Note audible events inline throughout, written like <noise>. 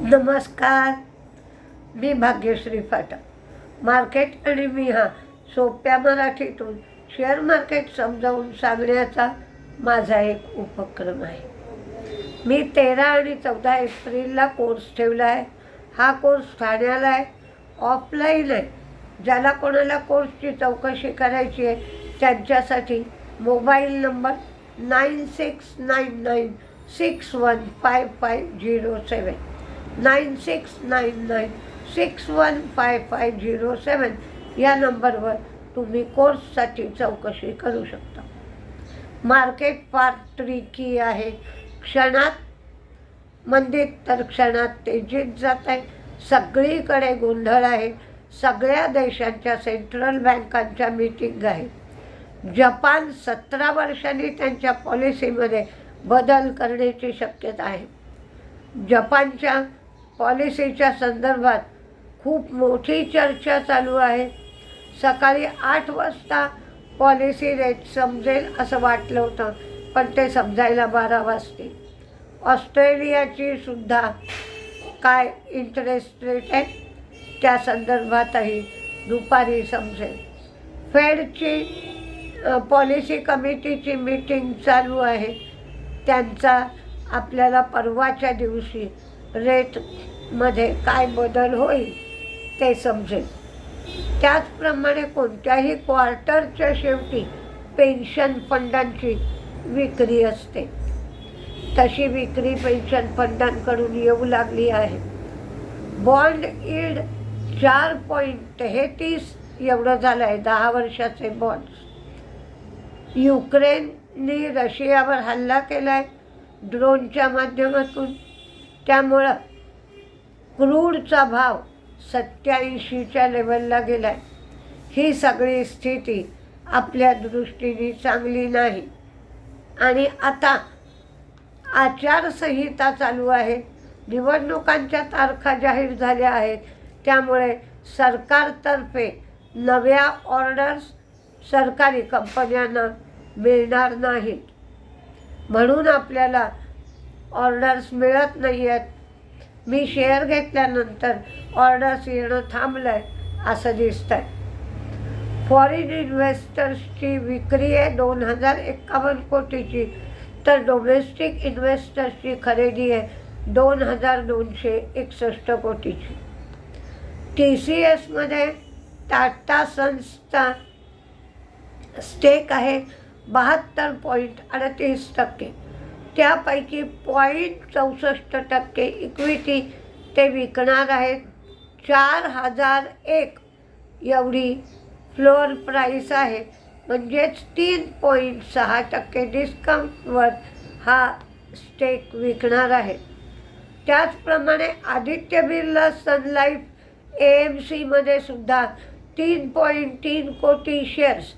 नमस्कार. मी भाग्यश्री फाटक. मार्केट आणि मी हा सोप्या मराठीतून शेअर मार्केट समजावून सांगण्याचा माझा एक उपक्रम आहे. मी तेरा आणि चौदा एप्रिलला कोर्स ठेवला आहे. हा कोर्स ठाण्याला आहे. ऑफलाईन आहे. ज्याला कोणाला कोर्सची चौकशी करायची आहे त्यांच्यासाठी mobile number nine six nine nine six one five five zero seven nine six nine nine six one five five zero seven या नंबरवर तुम्ही कोर्ससाठी चौकशी करू शकता. मार्केट फार ट्रिकी आहे. क्षणात मंदीत तर क्षणात तेजीत जात आहे. सगळीकडे गोंधळ आहे. सगळ्या देशांच्या सेंट्रल बँकांच्या मीटिंग आहे जपान सतरा वर्षांनी त्यांच्या पॉलिसीमध्ये बदल करण्याची शक्यता आहे. जपानच्या पॉलिसीच्या संदर्भात खूप मोठी चर्चा चालू आहे. सकाळी आठ वाजता पॉलिसी रेट समजेल असं वाटलं होतं पण ते समजायला बारा वाजते. ऑस्ट्रेलियाची सुद्धा काय इंटरेस्ट रेट आहे त्या संदर्भातही दुपारी समजेल. फेडची पॉलिसी कमिटीची मीटिंग चालू आहे. त्यांचा आपल्याला परवाच्या दिवशी रेटमध्ये काय बदल होईल ते समजेल. त्याचप्रमाणे कोणत्याही क्वार्टरच्या शेवटी पेन्शन फंडांची विक्री असते. तशी विक्री पेन्शन फंडांकडून येऊ लागली आहे. बॉन्ड इल्ड चार पॉईंट तेहतीस एवढं झालं आहे दहा वर्षाचे बॉन्ड्स युक्रेनने रशियावर हल्ला केला आहे ड्रोनच्या माध्यमातून. त्यामुळं क्रूडचा भाव सत्याऐंशीच्या लेवलला गेला आहे ही सगळी स्थिती आपल्या दृष्टीने चांगली नाही. आणि आता आचारसंहिता चालू आहे. निवडणुकांच्या तारखा जाहीर झाल्या आहेत. त्यामुळे सरकारतर्फे नव्या ऑर्डर्स सरकारी कंपन्यांना मिळणार नाहीत. म्हणून आपल्याला ऑर्डर्स मिळत नाही आहेत मी शेअर घेतल्यानंतर ऑर्डर्स येणं थांबलं आहे असं दिसतं आहे फॉरेन इन्व्हेस्टर्सची विक्री आहे दोन हजार एकावन्न कोटीची तर डोमेस्टिक इन्व्हेस्टर्सची खरेदी आहे दोन हजार दोनशे एकसष्ट कोटीची. टी सी एसमध्ये टाटा सन्सचा स्टेक आहे बहात्तर पॉईंट अडतीस टक्के. त्यापैकी पॉईंट चौसष्ट टक्के इक्विटी ते विकणार आहेत. चार हजार एक एवढी फ्लोअर प्राईस आहे. म्हणजेच तीन पॉईंट सहा टक्के डिस्काउंटवर हा स्टेक विकणार आहे. त्याचप्रमाणे Aditya Birla Sun Life A M सीमध्ये सुद्धा तीन पॉईंट तीन कोटी शेअर्स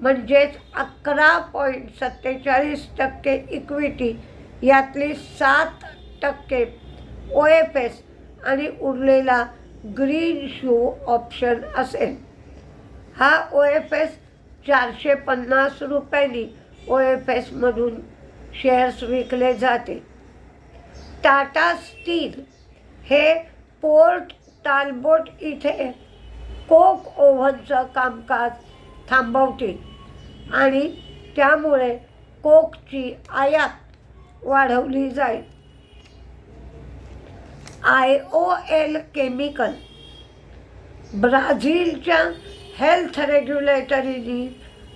म्हणजेच अकरा पॉईंट सत्तेचाळीस टक्के इक्विटी यातली सात टक्के ओ एफ एस आणि उरलेला ग्रीन शू ऑप्शन असेल. हा ओ एफ एस चारशे पन्नास रुपयांनी ओ एफ एसमधून शेअर्स विकले जाते. टाटा स्टील हे पोर्ट टालबोट इथे कोक ओव्हनचं कामकाज थांबवतील आणि त्यामुळे कोकची आयात वाढवली जाईल. आय ओ एल केमिकल ब्राझीलच्या हेल्थ रेग्युलेटरीनी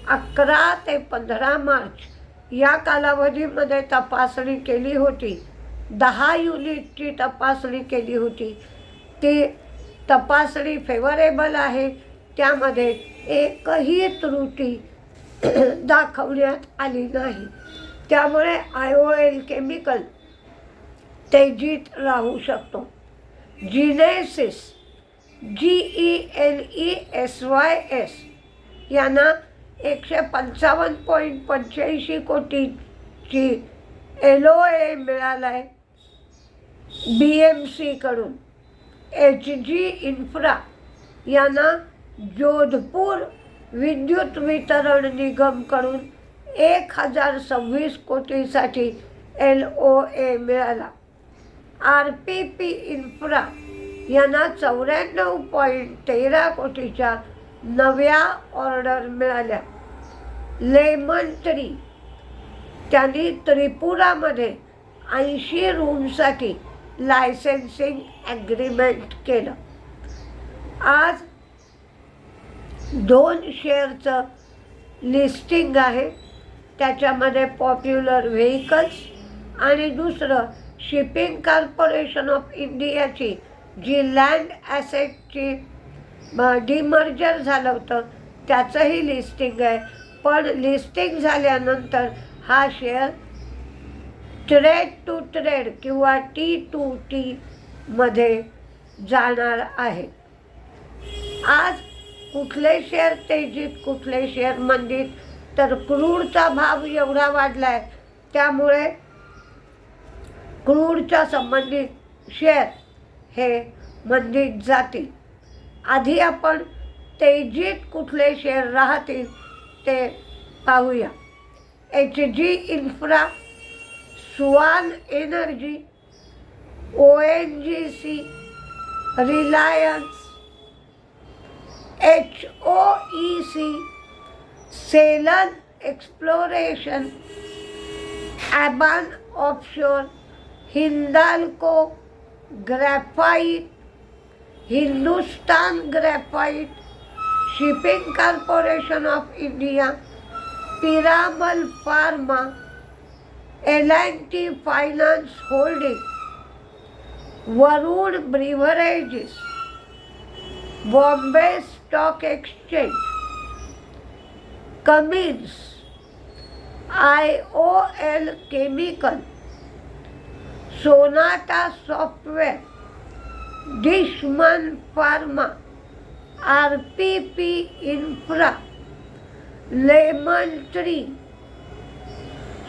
अकरा ते पंधरा मार्च या कालावधीमध्ये तपासणी केली होती. दहा युनिटची तपासणी केली होती. ती तपासणी फेवरेबल आहे. त्यामध्ये एकही त्रुटी <clears throat> दाखवण्यात आली नाही. त्यामुळे आय ओ एल केमिकल तेजीत राहू शकतो. Genesys G E N E S Y S यांना एकशे पंचावन्न पॉईंट पंच्याऐंशी कोटीची एल ओ ए मिळाला आहे बी एम सीकडून एच जी इन्फ्रा यांना जोधपूर विद्युत वितरण निगमकडून एक हजार सव्वीस कोटीसाठी एल ओ ए मिळाला. आर पी पी इन्फ्रा यांना चौऱ्याण्णव पॉईंट तेरा कोटीच्या नव्या ऑर्डर मिळाल्या. लेमन ट्री त्यांनी त्रिपुरामध्ये ऐंशी रूमसाठी लायसन्सिंग ॲग्रीमेंट केलं. आज दोन शेअरचं लिस्टिंग आहे. त्याच्यामध्ये पॉप्युलर व्हेकल्स आणि दुसरं शिपिंग कॉर्पोरेशन ऑफ इंडियाची जी लँड ॲसेटची डिमर्जर झालं होतं त्याचंही लिस्टिंग आहे. पण लिस्टिंग झाल्यानंतर हा शेअर ट्रेड टू ट्रेड किंवा टी टू टीमध्ये जाणार आहे. आज कुठले शेअर तेजीत कुठले शेअर मंदीत. तर क्रूडचा भाव एवढा वाढला आहे त्यामुळे क्रूडच्या संबंधित शेअर हे मंदीत जातील. आधी आपण तेजीत कुठले शेअर राहतील ते पाहूया. H G infra सुवान energy O N G C Reliance H O E C Selan exploration Aban offshore Hindalco graphite Hindustan graphite shipping corporation of India Piramal pharma L and T finance holding Varun beverages Bombay stock exchange Cummins I O L chemical Sonata software Dishman pharma R P P infra lemon tree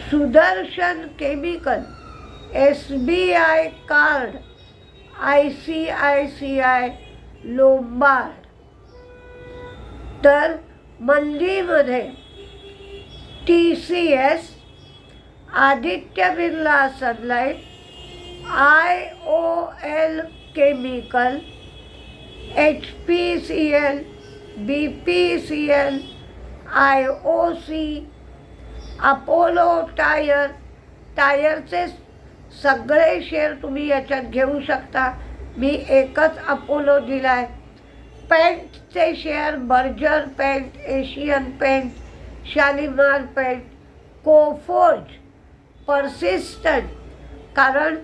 Sudarshan chemical तर मंदीमध्ये. T C S Aditya Birla sunlight I O L chemical H P C L B P C L I O C Apollo tyre. टायरचे सगळे share तुम्ही याच्यात घेऊ शकता. मी एकच Apollo दिला आहे पेंटचे share Berger paint Asian paint Shalimar paint Coforge persistent कारण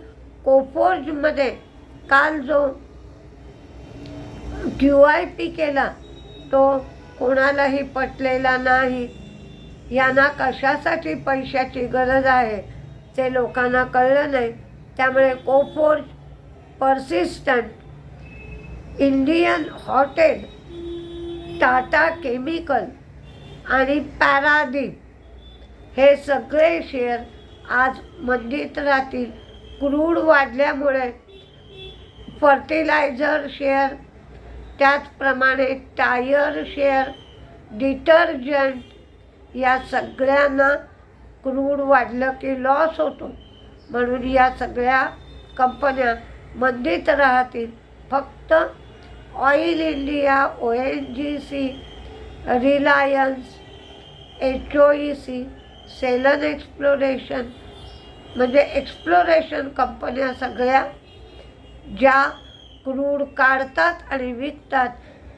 कोफोर्जमध्ये काल जो क्यू आय पी केला तो कोणालाही पटलेला नाही. यांना कशासाठी पैशाची गरज आहे ते लोकांना कळलं नाही. त्यामुळे Coforge persistent Indian hotel Tata chemical आणि पॅरादीप हे सगळे शेअर आज मंदीत राहतील क्रूड वाढल्यामुळे फर्टिलायझर शेअर त्याचप्रमाणे टायर शेअर डिटर्जंट या सगळ्यांना क्रूड वाढलं की लॉस होतो. म्हणून या सगळ्या कंपन्या मंदीत राहतील फक्त oil India O N G C Reliance H O E C Selan exploration म्हणजे एक्सप्लोरेशन कंपन्या सगळ्या ज्या क्रूड काढतात आणि विकतात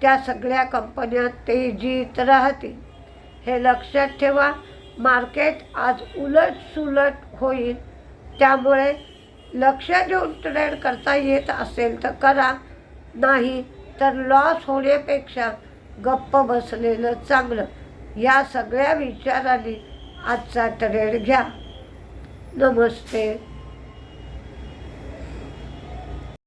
त्या सगळ्या कंपन्या तेजीत राहतील. हे लक्षात ठेवा मार्केट आज उलट सुलट होईल. त्यामुळे लक्ष देऊन ट्रेड करता येत असेल तर करा नाही तर लॉस होण्यापेक्षा गप्प बसलेलं चांगलं. या सगळ्या विचाराने आजचा ट्रेड घ्या. नमस्ते.